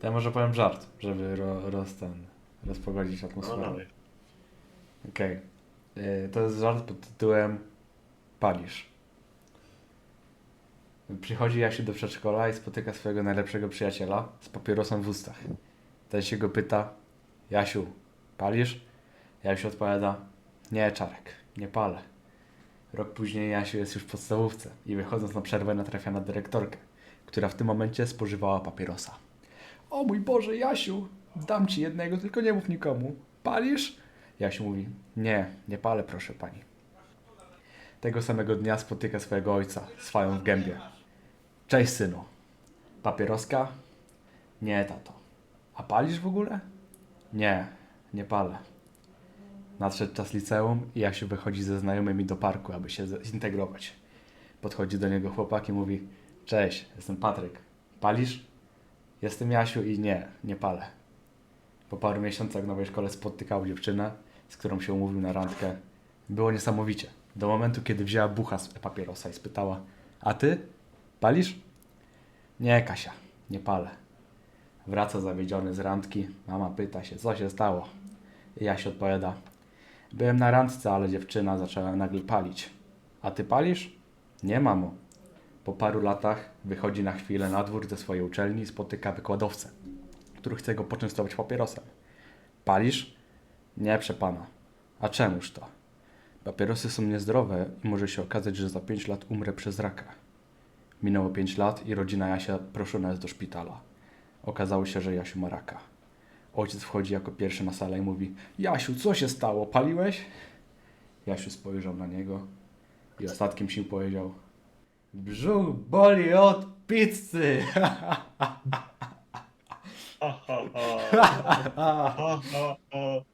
To ja może powiem żart, żeby ro, roz, ten, rozpogodzić No atmosferę. dalej. Okej. Y, To jest żart pod tytułem Palisz. Przychodzi Jasiu do przedszkola i spotyka swojego najlepszego przyjaciela z papierosem w ustach. Ten się go pyta, Jasiu, palisz? Jasiu odpowiada, nie Czarek, nie palę. Rok później Jasiu jest już w podstawówce i wychodząc na przerwę natrafia na dyrektorkę, która w tym momencie spożywała papierosa. O mój Boże, Jasiu, dam ci jednego, tylko nie mów nikomu. Palisz? Jasiu mówi, nie, nie palę proszę pani. Tego samego dnia spotyka swojego ojca fają w gębie. Cześć synu. Papieroska? Nie, tato. A palisz w ogóle? Nie, nie palę. Nadszedł czas liceum i Jasiu wychodzi ze znajomymi do parku, aby się zintegrować. Podchodzi do niego chłopak i mówi Cześć, jestem Patryk. Palisz? Jestem Jasiu i nie, nie palę. Po paru miesiącach w nowej szkole spotykał dziewczynę, z którą się umówił na randkę. Było niesamowicie. Do momentu, kiedy wzięła bucha z papierosa i spytała A ty? Palisz? Nie, Kasia, nie palę. Wraca zawiedziony z randki. Mama pyta się, co się stało? I Jaś odpowiada Byłem na randce, ale dziewczyna zaczęła nagle palić. A ty palisz? Nie, mamo. Po paru latach wychodzi na chwilę na dwór ze swojej uczelni i spotyka wykładowcę, który chce go poczęstować papierosem. Palisz? Nie, przepana. A czemuż to? Papierosy są niezdrowe i może się okazać, że za 5 lat umrę przez raka. Minęło 5 lat i rodzina Jasia proszona jest do szpitala. Okazało się, że Jasiu ma raka. Ojciec wchodzi jako pierwszy na salę i mówi Jasiu, co się stało? Paliłeś? Jasiu spojrzał na niego i ostatkiem sił powiedział Brzuch boli od pizzy! Ha, ha, ha. Ha, ha, ha.